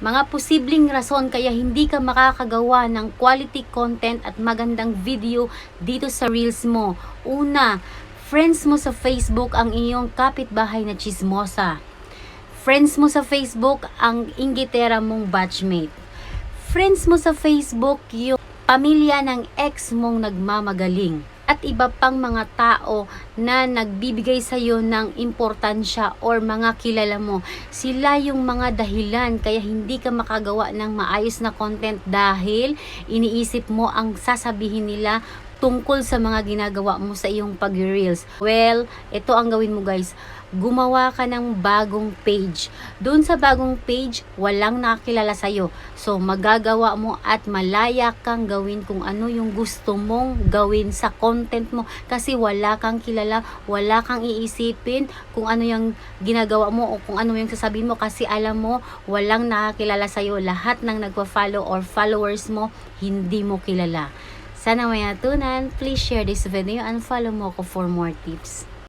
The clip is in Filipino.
Mga posibleng rason kaya hindi ka makakagawa ng quality content at magandang video dito sa Reels mo. Una, friends mo sa Facebook ang iyong kapitbahay na chismosa. Friends mo sa Facebook ang inggitera mong batchmate. Friends mo sa Facebook yung pamilya ng ex mong nagmamagaling at iba pang mga tao na nagbibigay sa iyo ng importansya or mga kilala mo. Sila yung mga dahilan kaya hindi ka makagawa ng maayos na content dahil iniisip mo ang sasabihin nila tungkol sa mga ginagawa mo sa iyong pag-reels. Well, ito ang gawin mo guys. Gumawa ka ng bagong page. Doon sa bagong page, walang nakakilala sa'yo. So, magagawa mo at malaya kang gawin kung ano yung gusto mong gawin sa content mo. Kasi wala kang kilala, wala kang iisipin kung ano yung ginagawa mo o kung ano yung sasabihin mo. Kasi alam mo, walang nakakilala sa'yo. Lahat ng nagpa-follow or followers mo, hindi mo kilala. Sana may natunan. Please share this video and follow mo ako for more tips.